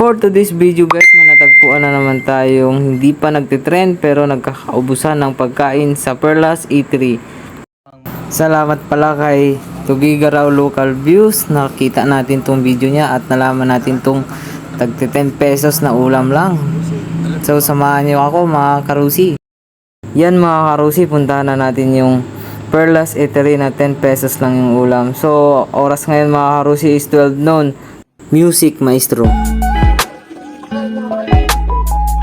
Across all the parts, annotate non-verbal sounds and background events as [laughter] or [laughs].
For today's video guys, may natagpuan na naman tayong hindi pa nagtitrend pero nagkakaubusan ng pagkain sa Perlas Eatery. Salamat pala kay Tugigaraw Local Views. Nakita natin tong video niya at nalaman natin tong tagti 10 pesos na ulam lang. So samahan niyo ako mga karusi. Yan mga karusi, puntahan na natin yung Perlas Eatery na 10 pesos lang yung ulam. So oras ngayon mga karusi is 12 noon. Music Maestro. Thank you.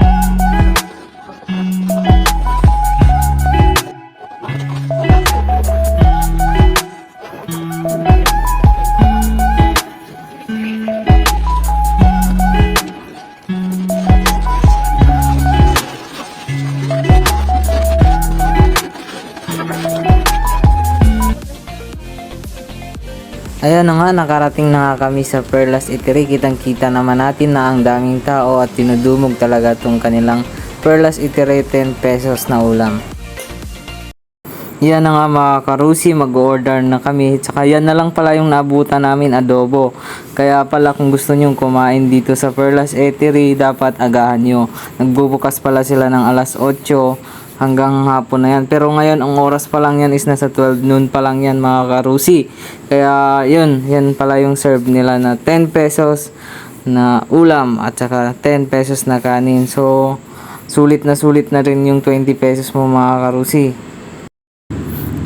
Ayan na nga, nakarating na nga kami sa Perlas Eatery. Kitang kita naman natin na ang daming tao at tinudumog talaga tong kanilang Perlas Eatery 10 pesos na ulam. Yan na nga mga karusi, mag-order na kami. Tsaka yan na lang pala yung naabutan namin adobo. Kaya pala kung gusto nyong kumain dito sa Perlas Eatery, dapat agahan nyo. Nagbubukas pala sila ng alas 8 hanggang hapon na yan. Pero ngayon, ang oras pa lang yan is nasa 12 noon pa lang yan mga karusi. Kaya yun, yan pala yung serve nila na 10 pesos na ulam at saka 10 pesos na kanin. So, sulit na sulit na rin yung 20 pesos mo mga karusi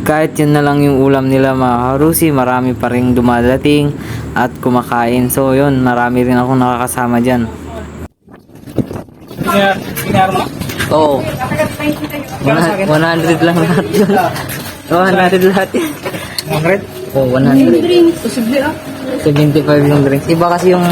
kahit yun na lang yung ulam nila mga karusi, marami pa rin dumadating at kumakain. So yun, marami rin akong nakakasama dyan. Oo. 100 lang lahat [laughs] yun. 100 lahat yun. 100? Oo, 100. Posible ah. 75 yung drinks. Iba kasi yung...